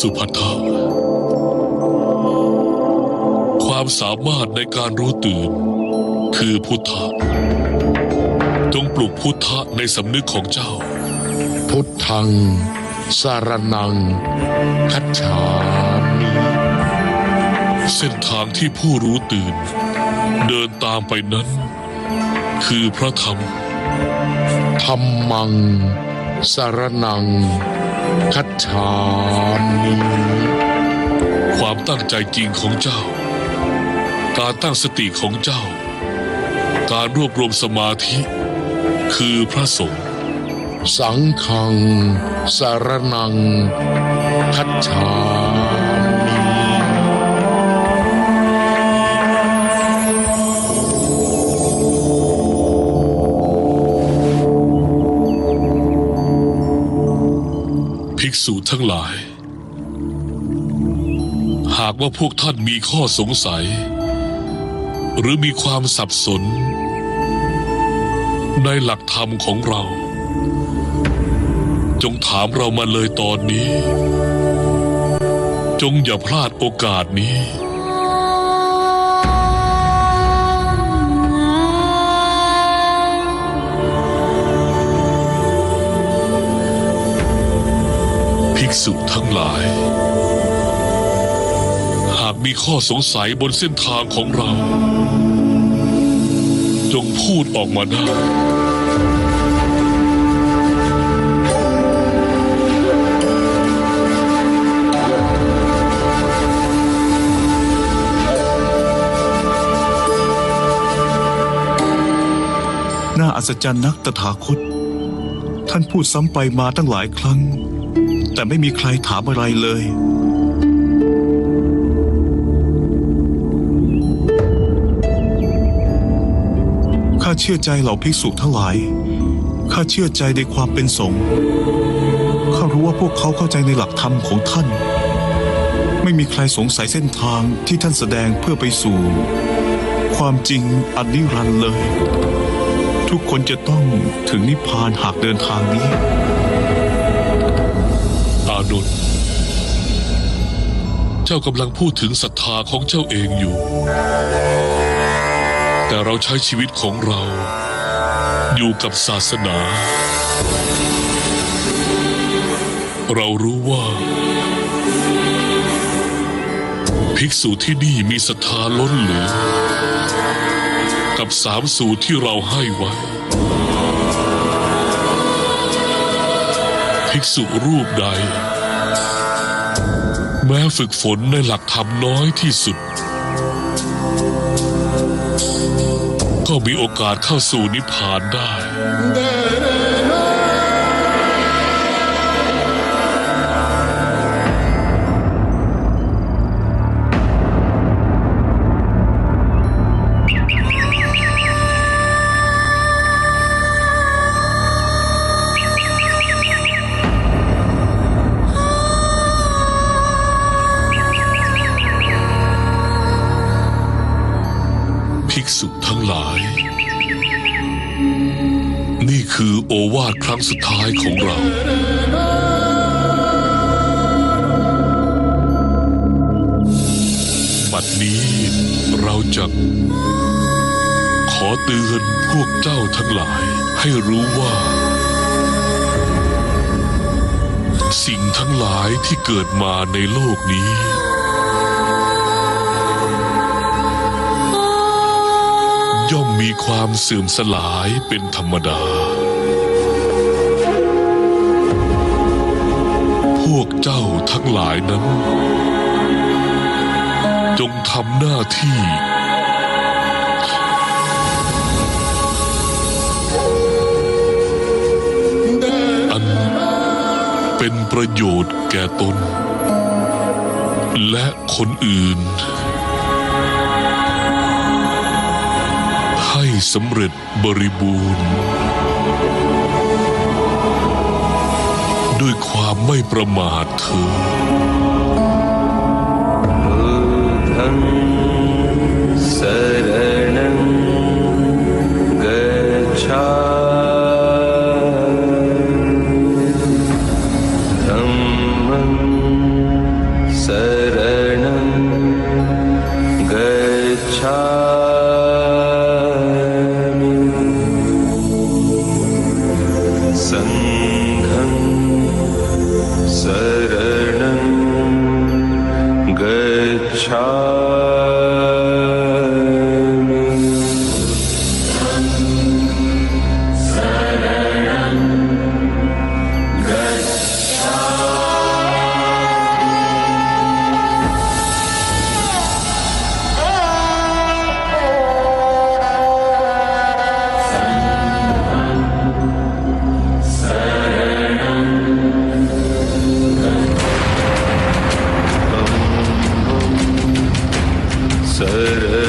สุภัททาความสามารถในการรู้ตื่น คือพุทธะจงปลุกพุทธะในสำนึกของเจ้า พุทธัง สารนัง คัจฉามิเส้นทางที่ผู้รู้ตื่น เดินตามไปนั้น คือพระธรรมธรรมัง สารนัง คัจฉามิความตั้งใจจริงของเจ้า การตั้งสติของเจ้า การรวบรวมสมาธิ คือพระสงฆ์สังฆังสารนังคัจฉา ษุทั้งหลาย หากว่าพวกท่านมีข้อสงสัย หรือมีความสับสน ในหลักธรรมของเรา จงถามเรามาเลยตอนนี้ จงอย่าพลาดโอกาสนี้ ษุทั้งหลาย หากมีข้อสงสัยบนเส้นทางของเรา จงพูดออกมาได้น่าอัศจรรย์นักตถาคต ท่านพูดซ้ำไปมาตั้งหลายครั้ง แต่ไม่มีใครถามอะไรเลย ข้าเชื่อใจเหล่าภิกษุทั้งหลาย ข้าเชื่อใจในความเป็นสงฆ์ ข้ารู้ว่าพวกเขาเข้าใจในหลักธรรมของท่าน ไม่มีใครสงสัยเส้นทางที่ท่านแสดงเพื่อไปสู่ ความจริงอันนิรันดร์เลย ทุกคนจะต้องถึงนิพพานหากเดินทางนี้านนท์เจ้ากำลังพูดถึงศรัทธาของเจ้าเองอยู่ แต่เราใช้ชีวิตของเรา อยู่กับศาสนา เรารู้ว่าภิกษุที่นี่มีศรัทธาล้นเหลือ กับสามสูตรที่เราให้ไว้ ภิกษุรูปใด ม้ฝึกฝนในหลักธรรมน้อยที่สุด ก็มีโอกาสเข้าสู่นิพพานได้ ภิกษุทั้งหลาย นี่คือโอวาทครั้งสุดท้ายของเรา บัดนี้เราจะขอเตือนพวกเจ้าทั้งหลายให้รู้ว่า สิ่งทั้งหลายที่เกิดมาในโลกนี้ มีความเสื่อมสลายเป็นธรรมดา พวกเจ้าทั้งหลายนั้น จงทำหน้าที่ อันเป็นประโยชน์แก่ตน และคนอื่น ให้สำเร็จบริบูรณ์ ด้วยความไม่ประมาทเธอ সার சர